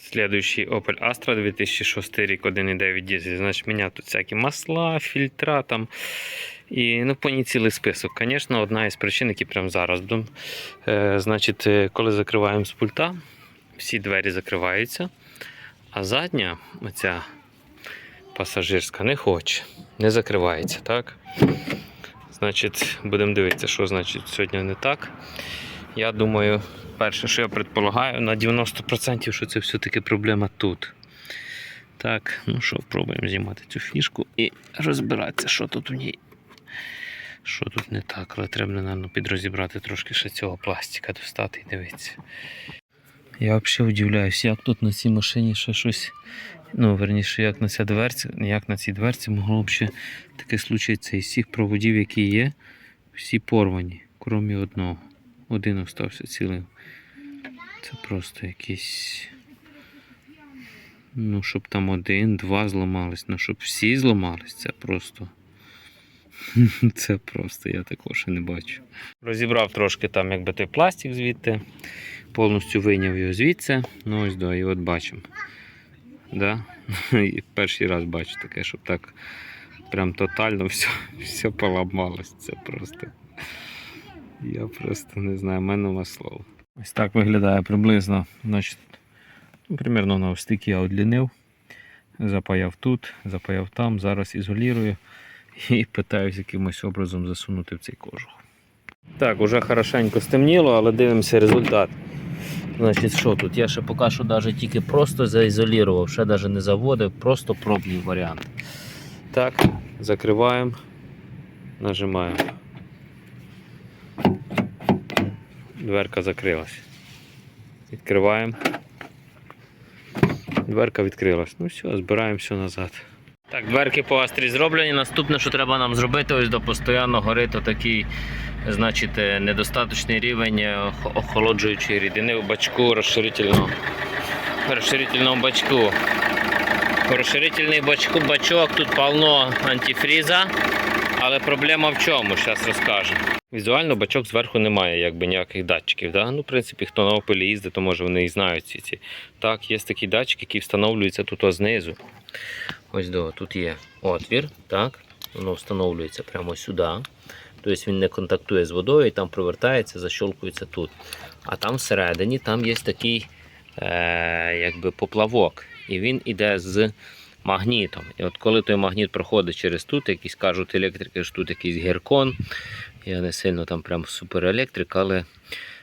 Следующий Opel Astra 2006 рік 1.9 дизель. Значить, міняв тут всякі масла, фільтра там. І ну, по ній цілий список. Звісно, одна із причин, які прямо зараз. Е, значить, е, коли закриваємо з пульта, всі двері закриваються, а задня, оця пасажирська, не хоче, не закривається. так? Значить, будемо дивитися, що значить сьогодні не так. Я думаю, перше, що я предполагаю, на 90%, що це все-таки проблема тут. Так, ну що, пробуємо знімати цю фішку і розбиратися, що тут у ній. Що тут не так, але треба, напевно, підрозібрати трошки ще цього пластика, достати і дивитися. Я взагалі удивляюсь, як тут на цій машині ще щось. Ну, верніше, як на ця дверця, як на цій дверці могло б ще таке случитися. Із всіх проводів, які є, всі порвані, крім одного. Один остався цілим. Це просто якийсь. Ну, щоб там один, два зламались, ну щоб всі зламались, це просто. Це просто, я такого ще не бачу. Розібрав трошки там, якби той пластик звідти, повністю вийняв його звідси. Ну ось да, і от бачимо. Да? І перший раз бачу таке, щоб так прям тотально все, все поламалось. Це просто. Я просто не знаю, в мене нема. Ось так виглядає приблизно. Значить, примерно на ось я одлінив. Запаяв тут, запаяв там, зараз ізолірую і питаюсь якимось образом засунути в цей кожух. Так, уже хорошенько стемніло, але дивимося результат. Значить, що тут? Я ще поки що навіть тільки просто заізолірував, ще навіть не заводив, просто пробний варіант. Так, закриваємо, нажимаємо. Дверка закрилась. Відкриваємо. Дверка відкрилась. Ну все, збираємо все назад. Так, дверки по астрі зроблені. Наступне, що треба нам зробити, ось до постійно горить такий, значить, е, недостаточний рівень е, охолоджуючої рідини в бачку розширительного, розширительного бачку. Розширительний бачку, бачок, тут повно антифріза, але проблема в чому? Зараз розкажу. Візуально бачок зверху немає якби ніяких датчиків. Да? Ну, в принципі, хто на опелі їздить, то може вони і знають ці. ці. Так, є такий датчик, який встановлюється тут знизу. Ось до, тут є отвір, так, воно встановлюється прямо сюди. Тобто він не контактує з водою і там провертається, защолкується тут. А там всередині там є такий е, якби поплавок. І він іде з магнітом. І от коли той магніт проходить через тут, якісь кажуть електрики, що тут якийсь геркон. Я не сильно там прям суперелектрик, але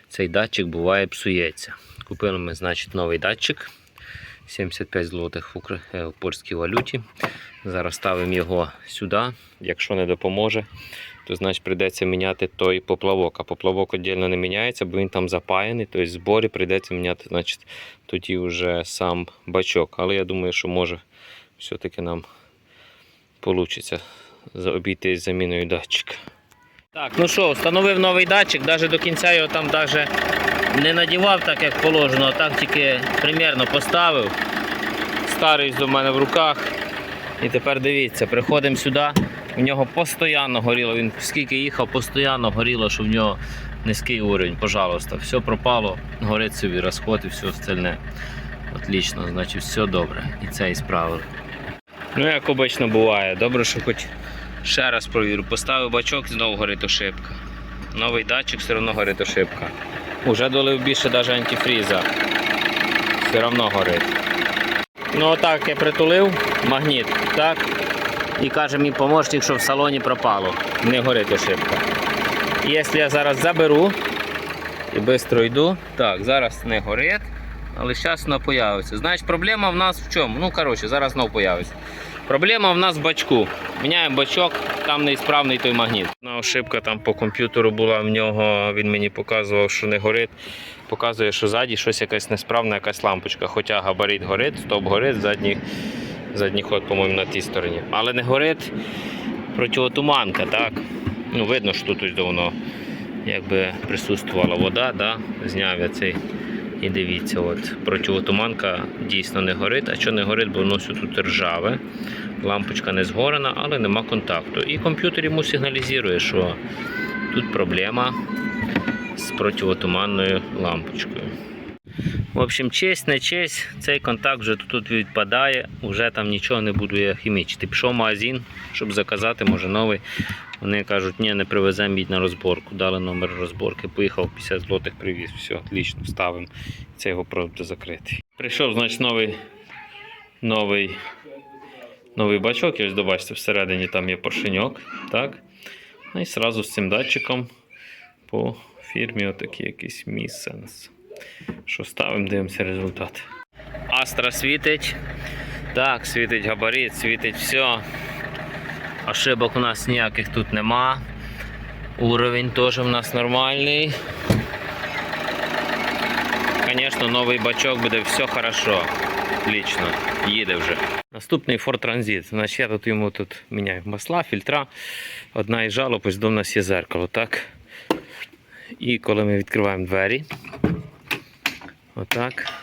цей датчик буває псується. Купили ми, значить, новий датчик. 75 злотих е, в польській валюті. Зараз ставимо його сюди. Якщо не допоможе, то значить прийдеться міняти той поплавок. А поплавок віддільно не міняється, бо він там запаяний. Тобто в зборі прийдеться міняти значить, тоді вже сам бачок. Але я думаю, що може все-таки нам вийде обійтись заміною датчика. Так, ну що, встановив новий датчик, навіть до кінця його там навіть не надівав так, як положено, а так тільки примірно поставив. Старий до мене в руках. І тепер дивіться, приходимо сюди, в нього постійно горіло. Він скільки їхав, постійно горіло, що в нього низький уровень. Пожалуйста, все пропало, горить собі розход і все остальне. Отлично, значить все добре. І це і справили. Ну, як обично буває, добре, що хоч ще раз провірю. Поставив бачок, знову горить ошибка. Новий датчик, все одно горить ошибка. Уже долив більше навіть антифріза. Все одно горить. Ну отак я притулив магніт, так? І каже мій помощник, що в салоні пропало. Не горить ошибка. Якщо я зараз заберу і швидко йду, так, зараз не горить, але зараз воно появиться. Значить, проблема в нас в чому? Ну, коротше, зараз знову появиться. Проблема в нас в бачку. Міняємо бачок, там неісправний той магніт. Одна ошибка там по комп'ютеру була в нього, він мені показував, що не горить. Показує, що ззаді щось якась несправна, якась лампочка. Хоча габарит горить, стоп горить, задній, задній ход, по-моєму, на тій стороні. Але не горить противотуманка, так? Ну, видно, що тут ось давно якби присутствувала вода, да? зняв я цей. І дивіться, от противотуманка дійсно не горить. А що не горить, бо воно все тут ржаве. Лампочка не згорена, але нема контакту. І комп'ютер йому сигналізує, що тут проблема з противотуманною лампочкою. В общем, честь, не честь, цей контакт вже тут відпадає, вже там нічого не буду я хімічити. Пішов магазин, щоб заказати, може новий. Вони кажуть, ні, не привеземо їдь на розборку. Дали номер розборки, поїхав 50 злотих привіз. Все, отлично, ставимо. Це його просто закритий. Прийшов, значить, новий, новий, новий бачок. Ось добачте, всередині там є поршеньок. Так? Ну і одразу з цим датчиком по фірмі отакий якийсь місенс. Що ставимо, дивимося результат. Астра світить. Так, світить габарит, світить все. Ошибок у нас ніяких тут нема. Уровень теж в нас нормальний. Звісно, новий бачок буде все хорошо. Отлично. Їде вже. Наступний Ford Transit. Значить, я тут йому тут міняю масла, фільтра. Одна із жалоб, ось до нас є зеркало, так? І коли ми відкриваємо двері, отак,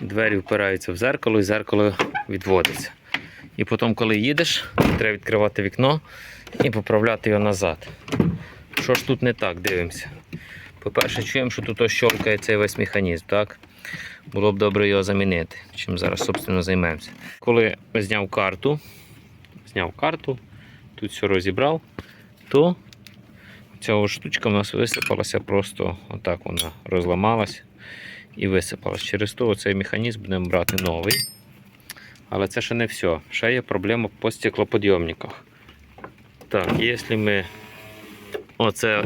двері впираються в зеркало і зеркало відводиться. І потім, коли їдеш, треба відкривати вікно і поправляти його назад. Що ж тут не так, дивимося. По-перше, чуємо, що тут ось щелкає цей весь механізм, так? Було б добре його замінити, чим зараз, собственно, займемося. Коли зняв карту, зняв карту, тут все розібрав, то ця штучка в нас висипалася просто отак вона розламалась і висипалась. Через то цей механізм будемо брати новий. Але це ще не все. Ще є проблема по стеклоподйомниках. Так, якщо ми. Оце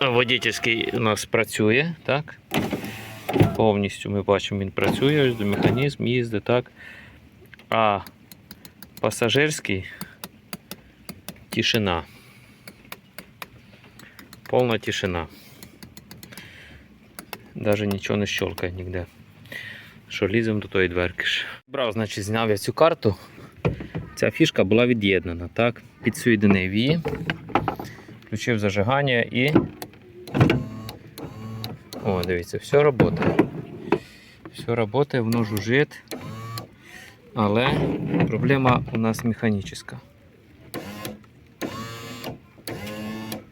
водительський у нас працює, так? Повністю ми бачимо, він працює, механізм їздить, так. А пасажирський тишина. Повна тишина. Даже нічого не щелкає ніде. Що ліземо до тої дверки. ж. Брав, значить, зняв я цю карту. Ця фішка була від'єднана, так? Підсоєдинив її. Включив зажигання і. О, дивіться, все працює. Все працює, воно жужжить. Але проблема у нас механічна.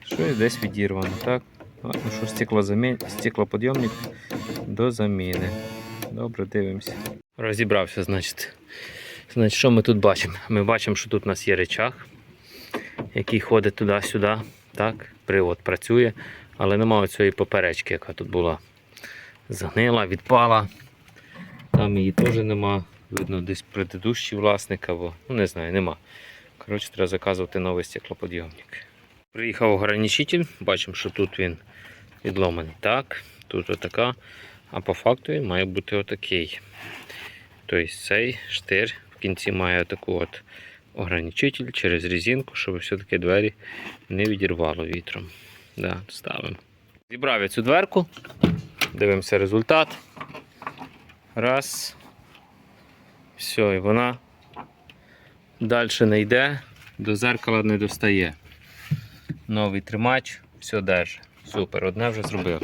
Щось десь відірвано, так? Ну що, стеклозамін... стеклоподйомник до заміни. Добре, дивимося. Розібрався, значить. Значить, що ми тут бачимо? Ми бачимо, що тут у нас є речах, який ходить туди-сюди. Так, привод працює, але немає цієї поперечки, яка тут була. Загнила, відпала. Там її теж нема. Видно, десь предыдущий власник або, ну не знаю, нема. Коротше, треба заказувати новий стеклоподйомник. Приїхав ограничитель, бачимо, що тут він відломаний. Так, тут отака. А по факту він має бути отакий. Тобто цей штир в кінці має таку от ограничитель через резинку, щоб все-таки двері не відірвало вітром. Да, ставимо. Зібрав я цю дверку. Дивимося результат. Раз. Все, і вона далі не йде, до зеркала не достає. Новий тримач, все держить. Супер, одне вже зробив.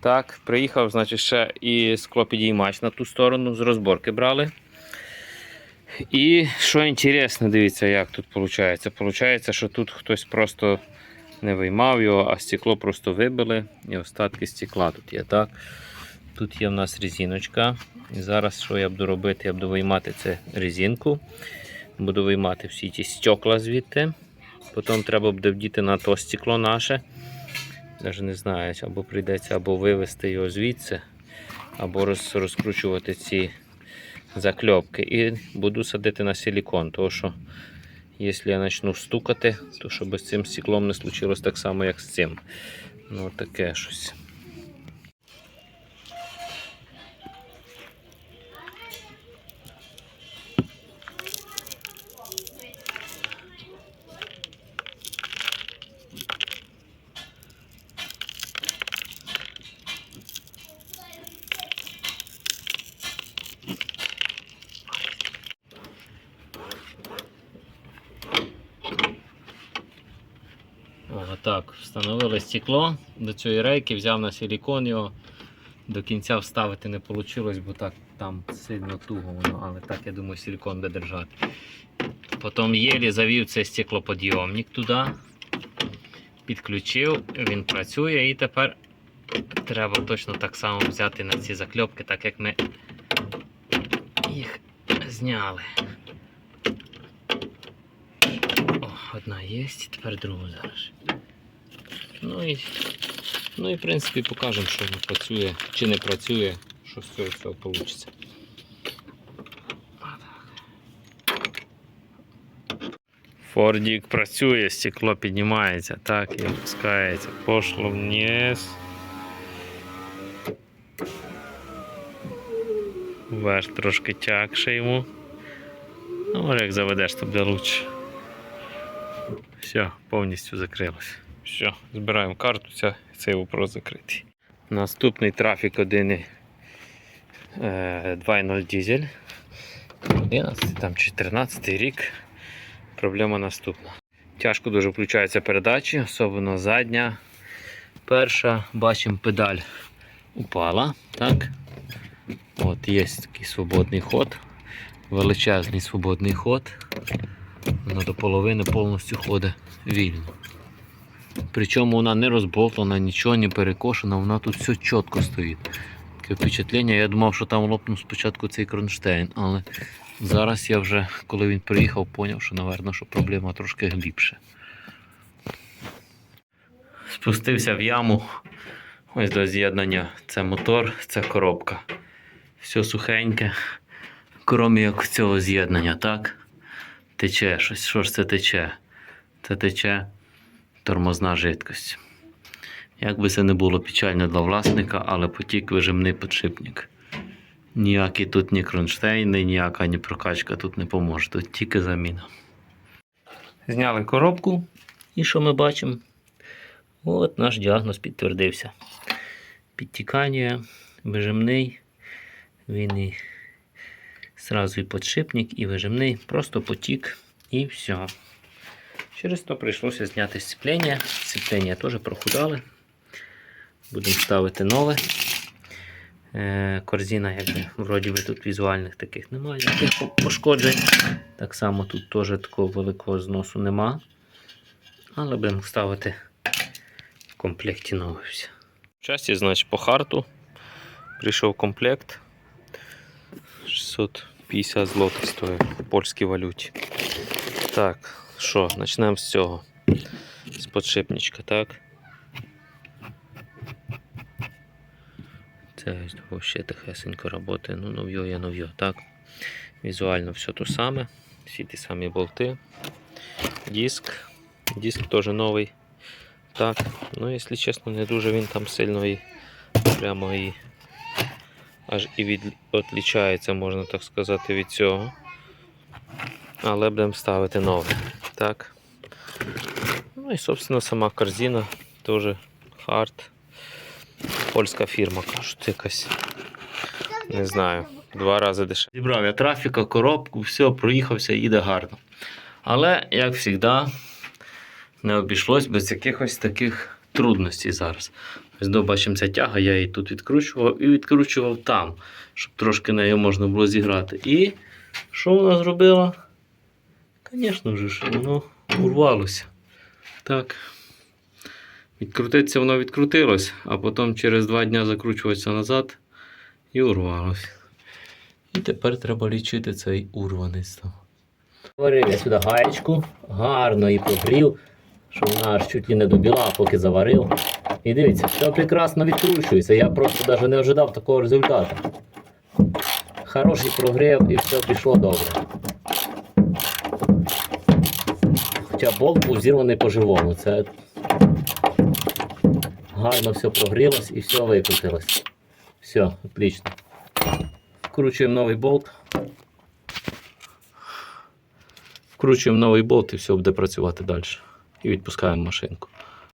Так, приїхав, значить, ще і склопідіймач на ту сторону, з розборки брали. І що інтересно, дивіться, як тут виходить. Получається, що тут хтось просто не виймав його, а стекло просто вибили і остатки стекла тут є. так. Тут є в нас резиночка. І зараз що я буду робити? Я буду виймати це резинку. Буду виймати всі ті стекла звідти. Потім треба буде вдіти на то стекло наше. Навіть не знаю, або прийдеться або вивезти його звідси, або роз, розкручувати ці закльопки. І буду садити на силікон, тому що якщо я почну стукати, то щоб з цим стеклом не случилось так само, як з цим. Ну таке щось. О, так, встановили стекло до цієї рейки, взяв на силікон його. До кінця вставити не вийшло, бо так там сильно туго воно, але так я думаю силікон буде держати. Потім єлі завів цей стеклоподйомник туди, підключив, він працює і тепер треба точно так само взяти на ці закльопки, так як ми їх зняли. О, одна є, тепер другу зараз. Ну і, ну і в принципі покажемо, що працює чи не працює, що з цього всього вийде. Фордік працює, стекло піднімається, так і опускається. Пошло вниз. Вверх трошки тягше йому. Ну, може як заведеш, то буде краще. Все, повністю закрилось. Все, збираємо карту, ця, цей вопрос закритий. Наступний трафік 1 2.0 дизель. 11 там 14 рік. Проблема наступна. Тяжко дуже включаються передачі, особливо задня. Перша, бачимо, педаль упала. Так? От є такий свободний ход, величезний свободний ход. Вона до половини повністю ходить вільно. Причому вона не розболтана, нічого не перекошена, вона тут все чітко стоїть. Таке впечатлення, я думав, що там лопнув спочатку цей кронштейн, але зараз я вже, коли він приїхав, зрозумів, що, напевно, що проблема трошки глибше. Спустився в яму. Ось до з'єднання. Це мотор, це коробка. Все сухеньке. Крім як цього з'єднання, так? Тече щось. Що ж це тече? Це тече тормозна жидкость. Як би це не було печально для власника, але потік вижимний підшипник. Ніякі тут ні кронштейни, ніяка ні прокачка тут не поможе. Тут тільки заміна. Зняли коробку. І що ми бачимо? От наш діагноз підтвердився. Підтікання, вижимний. Він і зразу і підшипник, і вижимний. Просто потік і все. Через то прийшлося зняти сцеплення. Сцеплення теж прохудали. Будемо ставити нове. Е, Корзина, якби, вроді би тут візуальних таких немає, по- пошкоджень. Так само тут теж такого великого зносу нема. Але будемо ставити в комплекті нове все. В часті, значить, по харту прийшов комплект. 650 злотих стоїть в польській валюті. Так, що, почнемо з цього. З подшипничка, так? Це ще тихесенько працює. Ну, нов'йо є нов'йо, так? Візуально все те саме. Всі ті самі болти. Диск. Диск теж новий. Так, ну, якщо чесно, не дуже він там сильно і прямо і аж і від, відлічається, можна так сказати, від цього. Але будемо ставити новий. Так. Ну і, собственно, сама корзина теж хард. Польська фірма, кажуть, якась. Не знаю, два рази дешевше. Зібрав я трафіка, коробку, все, проїхався, їде гарно. Але, як завжди, не обійшлось без якихось таких трудностей зараз. Ось бачимо, ця тяга, я її тут відкручував і відкручував там, щоб трошки нею можна було зіграти. І що вона зробила? Звісно ж, воно урвалося. Так. Відкрутитися воно відкрутилось, а потім через два дні закручуватися назад і урвалось. І тепер треба лічити цей урваний став. Варив я сюди гаєчку, гарно її прогрів, що вона аж чуть не до біла, поки заварив. І дивіться, все прекрасно відкручується. Я просто навіть не ожидав такого результату. Хороший прогрів і все пішло добре. Хоча болт був зірваний по-живому. Це гарно все прогрілось і все викрутилось. Все, отлично. Вкручуємо новий болт. Вкручуємо новий болт і все буде працювати далі. І відпускаємо машинку.